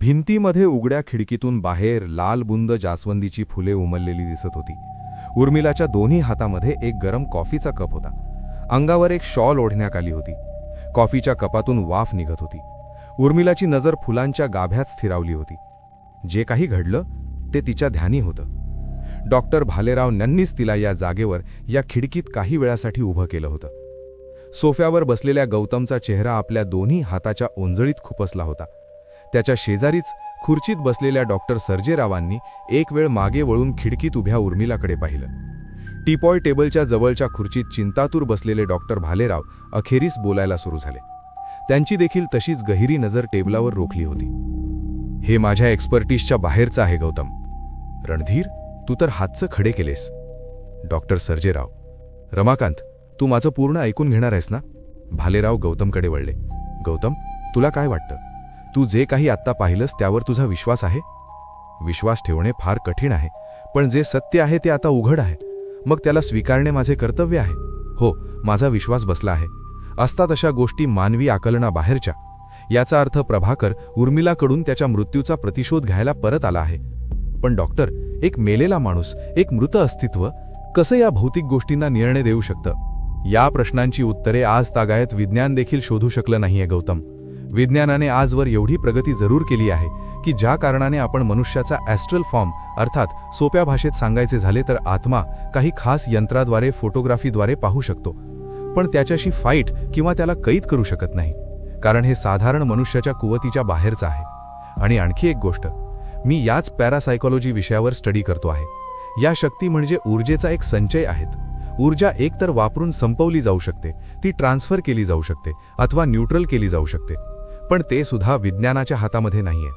भिंतीमध्ये उघड्या खिडकीतून बाहेर लाल बुंद जास्वंदीची फुले उमललेली दिसत होती. उर्मिलाच्या दोन्ही हातामध्ये एक गरम कॉफीचा कप होता. अंगावर एक शॉल ओढण्यात आली होती. कॉफीच्या कपातून वाफ निघत होती. उर्मिलाची नजर फुलांच्या गाभ्यात स्थिरावली होती. जे काही घडलं ते तिच्या ध्यानी होतं. डॉक्टर भालेराव यांनीच तिला या जागेवर या खिडकीत काही वेळासाठी उभं केलं होतं. सोफ्यावर बसलेल्या गौतमचा चेहरा आपल्या दोन्ही हाताच्या ओंजळीत खुपसला होता. त्याच्या शेजारीच खुर्चीत बसलेल्या डॉक्टर सर्जेरावांनी एक वेळ मागे वळून खिडकीत उभ्या उर्मिलाकडे पाहिलं. टीपॉय टेबलच्या जवळच्या खुर्चीत चिंतातूर बसलेले डॉक्टर भालेराव अखेरीस बोलायला सुरू झाले. त्यांची देखील तशीच गहिरी नजर टेबलावर रोखली होती. हे माझ्या एक्सपर्टीजच्या बाहेरचं आहे गौतम. रणधीर तू तर हातचं खडे केलेस. डॉक्टर सर्जेराव रमाकांत तू माझं पूर्ण ऐकून घेणार आहेस ना? भालेराव गौतमकडे वळले. गौतम तुला काय वाटतं? तू जे काही आत्ता पाहिलंस त्यावर तुझा विश्वास आहे? विश्वास ठेवणे फार कठीण आहे पण जे सत्य आहे ते आता उघड आहे. मग त्याला स्वीकारणे माझे कर्तव्य आहे. हो माझा विश्वास बसला आहे. असतात अशा गोष्टी मानवी आकलनाबाहेरच्या याचा अर्थ प्रभाकर उर्मिलाकडून त्याच्या मृत्यूचा प्रतिशोध घ्यायला परत आला आहे. पण डॉक्टर एक मेलेला माणूस एक मृत अस्तित्व कसं या भौतिक गोष्टींना निर्णय देऊ शकतं? या प्रश्नांची उत्तरे आज तागायत विज्ञान देखील शोधू शकलं नाहीये गौतम. विज्ञानाने आजवर एवढी प्रगती जरूर केली आहे की ज्या कारणाने आपण मनुष्याचा ॲस्ट्रल फॉर्म अर्थात सोप्या भाषेत सांगायचे झाले तर आत्मा काही खास यंत्राद्वारे फोटोग्राफीद्वारे पाहू शकतो. पण त्याच्याशी फाईट किंवा त्याला कैद करू शकत नाही. कारण हे साधारण मनुष्याच्या कुवतीच्या बाहेरचं आहे. आणि आणखी एक गोष्ट मी याच पॅरासायकॉलॉजी विषयावर स्टडी करतो आहे. या शक्ती म्हणजे ऊर्जेचा एक संचय आहेत. ऊर्जा एकतर वापरून संपवली जाऊ शकते ती ट्रान्सफर केली जाऊ शकते अथवा न्यूट्रल केली जाऊ शकते. पण ते सुद्धा विज्ञानाच्या हातामध्ये नाहीये.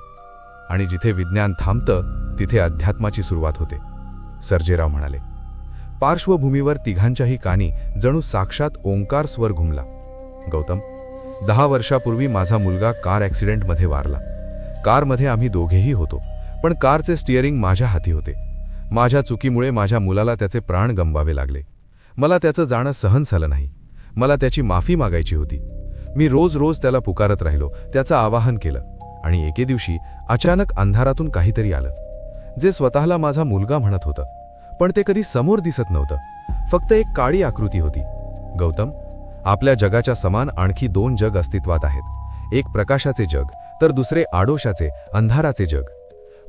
आणि जिथे विज्ञान थांबतं तिथे अध्यात्माची सुरुवात होते. सर्जेराव म्हणाले पार्श्वभूमीवर तिघांच्याही कानी जणू साक्षात ओंकार स्वर घुमला. गौतम दहा वर्षापूर्वी माझा मुलगा कार ॲक्सिडेंटमध्ये वारला. कारमध्ये आम्ही दोघेही होतो पण कारचे स्टिअरिंग माझ्या हाती होते. माझ्या चुकीमुळे माझ्या मुलाला त्याचे प्राण गमवावे लागले. मला त्याचं जाणं सहन झालं नाही. मला त्याची माफी मागायची होती. मी रोज रोज त्याला पुकारत राहिलो त्याचं आवाहन केलं. आणि एके दिवशी अचानक अंधारातून काहीतरी आलं जे स्वतःला माझा मुलगा म्हणत होतं. पण ते कधी समोर दिसत नव्हतं. फक्त एक काळी आकृती होती. गौतम आपल्या जगाच्या समान आणखी दोन जग अस्तित्वात आहेत. एक प्रकाशाचे जग तर दुसरे आडोशाचे अंधाराचे जग.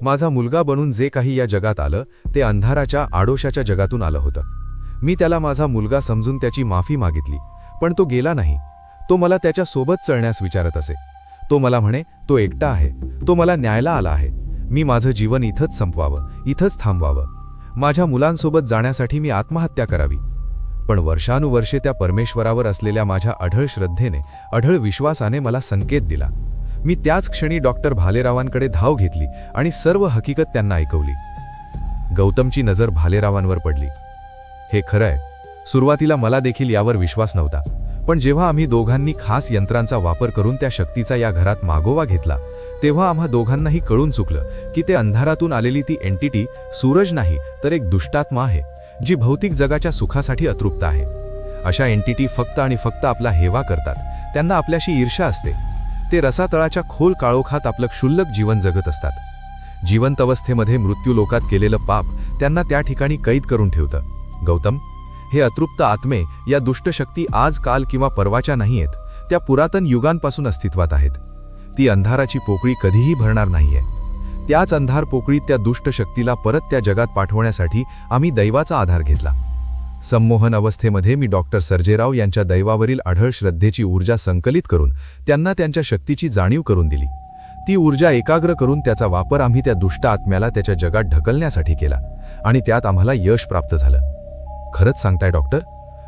माझा मुलगा बनून जे काही या जगात आलं ते अंधाराच्या आडोशाच्या जगातून आलं होतं. मी त्याला माझा मुलगा समजून त्याची माफी मागितली पण तो गेला नाही. तो मला त्याच्या सोबत चळण्यास विचारत असे. तो मला म्हणे तो एकटा आहे. तो मला न्यायला आला आहे. मी माझं जीवन इथंच संपवावं इथंच थांबवावं. माझ्या मुलांसोबत जाण्यासाठी मी आत्महत्या करावी. पण वर्षानुवर्षे त्या परमेश्वरावर असलेल्या माझ्या अढळ श्रद्धेने अढळ विश्वासाने मला संकेत दिला. मी त्याच क्षणी डॉक्टर भालेरावांकडे धाव घेतली आणि सर्व हकीकत त्यांना ऐकवली. गौतमची नजर भालेरावांवर पडली. हे खरंय. सुरुवातीला मला देखील यावर विश्वास नव्हता. पण जेव्हा आम्ही दोघांनी खास यंत्रांचा वापर करून त्या शक्तीचा या घरात मागोवा घेतला तेव्हा आम्हा दोघांनाही कळून चुकलं की ते अंधारातून आलेली ती एंटिटी सूरज नाही तर एक दुष्टात्मा आहे जी भौतिक जगाच्या सुखासाठी अतृप्त आहे. अशा एंटिटी फक्त आणि फक्त आपला हेवा करतात. त्यांना आपल्याशी ईर्षा असते. ते रसातळाच्या खोल काळोखात आपलं क्षुल्लक जीवन जगत असतात. जिवंत अवस्थेमध्ये मृत्यू लोकात केलेलं पाप त्यांना त्या ठिकाणी कैद करून ठेवतं. गौतम हे अतृप्त आत्मे या दुष्टशक्ती आज काल किंवा परवाच्या नाहीयेत त्या पुरातन युगांपासून अस्तित्वात आहेत. ती अंधाराची पोकळी कधीही भरणार नाहीये. त्याच अंधार पोकळीत त्या दुष्ट शक्तीला परत त्या जगात पाठवण्यासाठी आम्ही दैवाचा आधार घेतला. संमोहन अवस्थेमध्ये मी डॉक्टर सर्जेराव यांच्या दैवावरील आढळ श्रद्धेची ऊर्जा संकलित करून त्यांना त्यांच्या शक्तीची जाणीव करून दिली. ती ऊर्जा एकाग्र करून त्याचा वापर आम्ही त्या दुष्ट आत्म्याला त्याच्या जगात ढकलण्यासाठी केला आणि त्यात आम्हाला यश प्राप्त झालं. खरंच सांगताय डॉक्टर.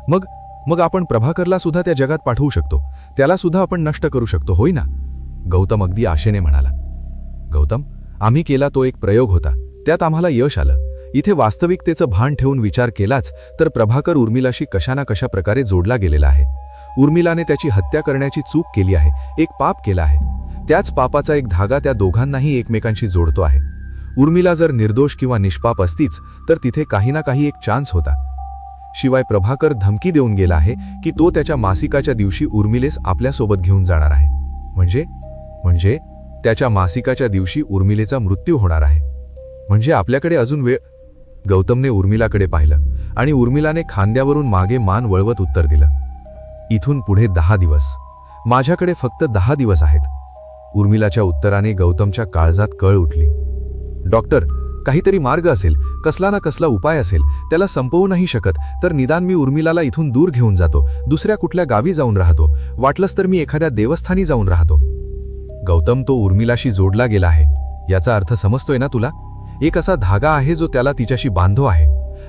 मग मग आपण प्रभाकरला सुद्धा त्या जगात पाठवू शकतो. त्याला सुद्धा आपण नष्ट करू शकतो होय ना? गौतम अगदी आशेने म्हणाला. गौतम आम्ही केला तो एक प्रयोग होता. त्यात आम्हाला यश आलं. इथे वास्तविकतेचं भान ठेवून विचार केलाच तर प्रभाकर उर्मिलाशी कशा ना कशा प्रकारे जोडला गेलेला आहे. उर्मिलाने त्याची हत्या करण्याची चूक केली आहे एक पाप केला आहे. त्याच पापाचा एक धागा त्या दोघांनाही एकमेकांशी जोडतो आहे. उर्मिला जर निर्दोष किंवा निष्पाप असतीच तर तिथे काही ना काही एक चान्स होता. शिवाय प्रभाकर धमकी देऊन गेला आहे की तो त्याच्या मासिकाच्या दिवशी उर्मिलेस आपल्यासोबत घेऊन जाणार आहे. म्हणजे? म्हणजे त्याच्या मासिकाच्या दिवशी उर्मिलेचा मृत्यू होणार आहे. म्हणजे आपल्याकडे अजून वेळ? गौतमने उर्मिलाकडे पाहिलं आणि उर्मिलाने खांद्यावरून मागे मान वळवत उत्तर दिलं. इथून पुढे दहा दिवस. माझ्याकडे फक्त दहा दिवस आहेत. उर्मिलाच्या उत्तराने गौतमच्या काळजात कळ उठली. डॉक्टर काहीतरी मार्ग असेल कसला ना कसला उपाय असेल त्याला संपवू नाही शकत तर निदान मी उर्मिलाला इथून दूर घेऊन जातो दुसऱ्या कुठल्या गावी जाऊन राहतो. वाटलंच तर मी एखाद्या देवस्थानी जाऊन राहतो. गौतम तो उर्मिलाशी जोडला गेला आहे. याचा अर्थ समजतोय ना तुला? एक असा धागा आहे जो त्याला तिच्याशी बांधो आहे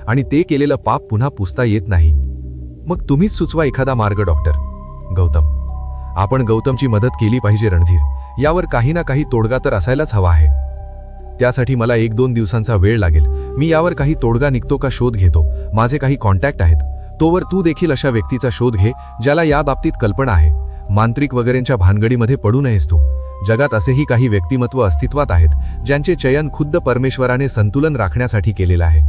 आणि ते केलेलं पाप पुन्हा पुसता येत नाही. मग तुम्हीच सुचवा एखादा मार्ग डॉक्टर. गौतम. आपण गौतमची मदत केली पाहिजे रणधीर. यावर काही ना काही तोडगा तर असायलाच हवा आहे. त्यासाठी मला एक दोन दिवसांचा वेळ लागेल. मी यावर काही तोडगा निघतो का शोध घेतो. माझे काही कॉन्टॅक्ट आहेत. तोवर तू देखील अशा व्यक्तीचा शोध घे ज्याला या बाबतीत कल्पना आहे. मांत्रिक वगैरेंच्या भानगडीमध्ये पडू नयेस तू. जगात असेही काही व्यक्तिमत्व अस्तित्वात आहेत ज्यांचे चयन खुद्द परमेश्वराने संतुलन राखण्यासाठी केलेलं आहे.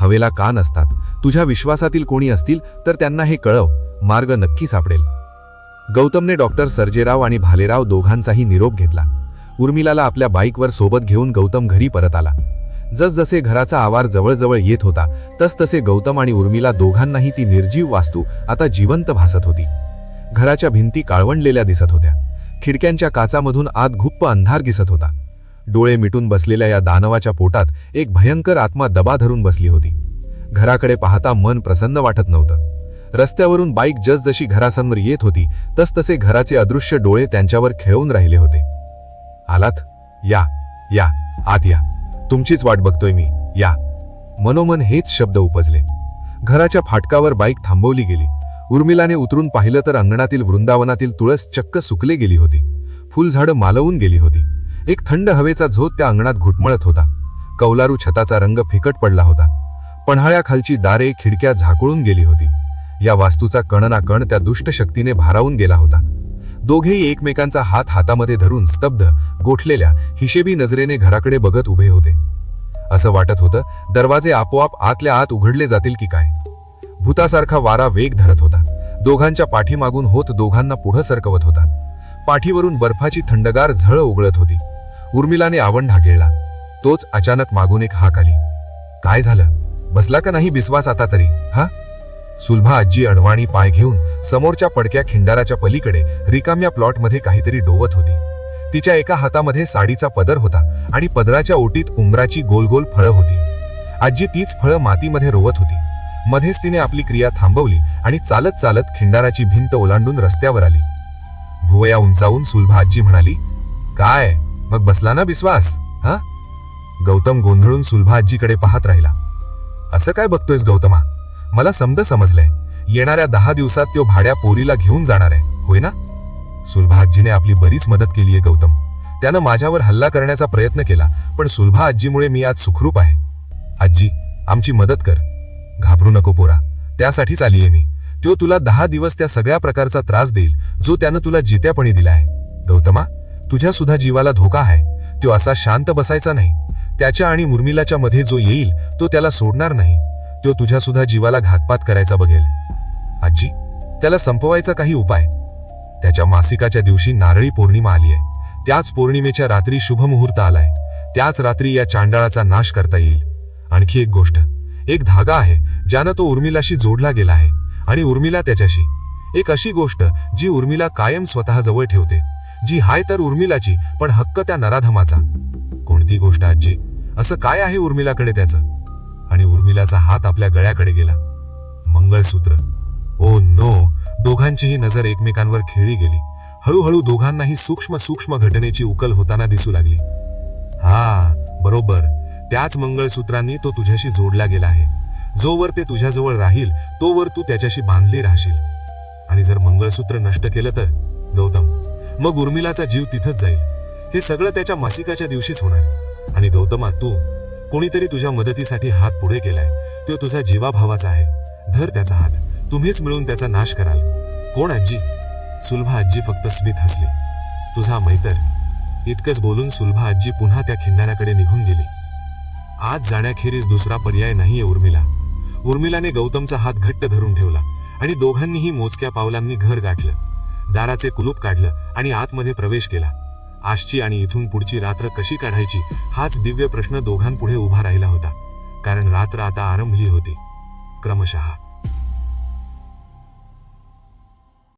हवेला कान असतात तुझ्या विश्वासातील कोणी असतील तर त्यांना हे कळव. मार्ग नक्की सापडेल. गौतमने डॉक्टर सर्जेराव आणि भालेराव दोघांचाही निरोप घेतला. उर्मिलाला आपल्या बाईकवर सोबत घेऊन गौतम घरी परत आला. जसजसे घराचा आवार जवळजवळ येत होता तसतसे गौतम आणि उर्मिला दोघांनाही ती निर्जीव वास्तू आता जिवंत भासत होती. घराच्या भिंती काळवंडलेल्या दिसत होत्या. खिडक्यांच्या काचामधून आत गुप्प अंधार दिसत होता. डोळे मिटून बसलेल्या या दानवाच्या पोटात एक भयंकर आत्मा दबा धरून बसली होती. घराकडे पाहता मन प्रसन्न वाटत नव्हतं. रस्त्यावरून बाईक जसजशी घरासमोर येत होती तसतसे घराचे अदृश्य डोळे त्यांच्यावर खेळवून राहिले होते. आलात? या या आत या. तुमचीच वाट बघतोय मी. या. मनोमन हेच शब्द उपजले. घराच्या फाटकावर बाईक थांबवली गेली. उर्मिलाने उतरून पाहिलं तर अंगणातील वृंदावनातील तुळस चक्क सुकले गेली होती. फुलझाडं मालवून गेली होती. एक थंड हवेचा झोत त्या अंगणात घुटमळत होता. कौलारू छताचा रंग फिकट पडला होता. पन्हाळ्याखालची दारे खिडक्या झाकळून गेली होती. या वास्तूचा कणनाकण कण त्या दुष्ट शक्तीने भारावून गेला होता. दोघेही एकमेकांचा हात हातामध्ये धरून स्तब्ध गोठलेल्या हिशेबी नजरेने घराकडे बघत उभे होते. असं वाटत होतं दरवाजे आपोआप आतल्या आत उघडले जातील की काय? भूतासारखा वारा वेग धरत होता. दोघांच्या पाठीमागून होत दोघांना पुढं सरकवत होता. पाठीवरून बर्फाची थंडगार झळ उघळत होती. उर्मिलाने आवंढा गिळला तोच अचानक मागून एक हाक आली. काय झालं? बसला का नाही बिस्वास आता तरी हा? सुलभा आजी अडवाणी पाय घेऊन समोरच्या पडक्या खिंडाराच्या पलीकडे रिकाम्या प्लॉटमध्ये काहीतरी डोवत होती. तिच्या एका हातामध्ये साडीचा पदर होता आणि पदराच्या ओटीत उमराची गोल गोल फळं होती. आजी तीच फळं मातीमध्ये रोवत होती. मध्येच तिने आपली क्रिया थांबवली आणि चालत चालत खिंडाराची भिंत ओलांडून रस्त्यावर आली. भुवया उंचावून सुलभा आजी म्हणाली काय? मग बसला ना विश्वास हा? गौतम गोंधळून सुलभा आजीकडे पाहत राहिला. असं काय बघतोयस गौतमा? मला समद समजलंय. येणाऱ्या दहा दिवसात तो भाड्या पोरीला घेऊन जाणार आहे. होय ना? सुलभाजीने आपली बरीच मदत केलीये गौतम. त्यानं माझ्यावर हल्ला करण्याचा प्रयत्न केला पण सुलभा आजीमुळे मी आज सुखरूप आहे. आजी आमची मदत कर. घाबरू नको पोरा. त्यासाठीच आलीये मी. तो तुला दहा दिवस त्या सगळ्या प्रकारचा त्रास देईल जो त्यानं तुला जित्यापणी दिलाय. गौतमा तुझ्या सुद्धा जीवाला धोका आहे. तो असा शांत बसायचा नाही. त्याच्या आणि मुर्मिलाच्या मध्ये जो येईल तो त्याला सोडणार नाही. तो तुझ्या सुद्धा जीवाला घातपात करायचा बघेल. आजी त्याला संपवायचा काही उपाय? त्याच्या मासिकाच्या दिवशी नारळी पौर्णिमा आली आहे त्याच पौर्णिमेच्या रात्री शुभमुहूर्त आलाय. त्याच रात्री या चांडाळाचा नाश करता येईल. आणखी एक गोष्ट. एक धागा आहे ज्यानं तो उर्मिलाशी जोडला गेला आहे आणि उर्मिला त्याच्याशी. एक अशी गोष्ट जी उर्मिला कायम स्वतःजवळ ठेवते. जी हाय तर उर्मिलाची पण हक्क त्या नराधमाचा. कोणती गोष्ट आजी? असं काय आहे उर्मिलाकडे त्याचं? आणि उर्मिलाचा हात आपल्या गळ्याकडे गेला. मंगळसूत्र. Oh no. दोघांचीही नजर एकमेकांवर खेळली गेली. हळूहळू दोघांनाही सूक्ष्म सूक्ष्म घटनेची उकल होताना दिसू लागली. हा बरोबर. त्याच मंगळसूत्रांनी तो तुझ्याशी जोडला गेला आहे. जोवर ते तुझ्याजवळ राहील तोवर तू त्याच्याशी बांधली राहशील. आणि जर मंगळसूत्र नष्ट केलं तर? गौतम. मग उर्मिलाचा जीव तिथंच जाईल. हे सगळं त्याच्या मासिकाच्या दिवशीच होणार. आणि गौतमा तू कोणीतरी तुझ्या मदतीसाठी हात पुढे केलाय. तो तुझा जीवाभावाचा आहे. धर त्याचा हात. तुम्हीच मिळून त्याचा नाश कराल. कोण आजी? सुलभा आजी फक्त स्मित हसली. तुझा मैतर. इतकंच बोलून सुलभा आजी पुन्हा त्या खिंडाऱ्याकडे निघून गेली. आज जाण्याखेरीज दुसरा पर्याय नाहीये उर्मिला. उर्मिलाने गौतमचा हात घट्ट धरून ठेवला आणि दोघांनीही मोजक्या पावलांनी घर गाठलं. दाराचे कुलूप काढलं आणि आतमध्ये प्रवेश केला. आजची आणि इथून पुढची रात्र कशी काढायची हाच दिव्य प्रश्न दोघांपुढे उभा राहिला होता. कारण रात्र आता आरंभली होती. क्रमशः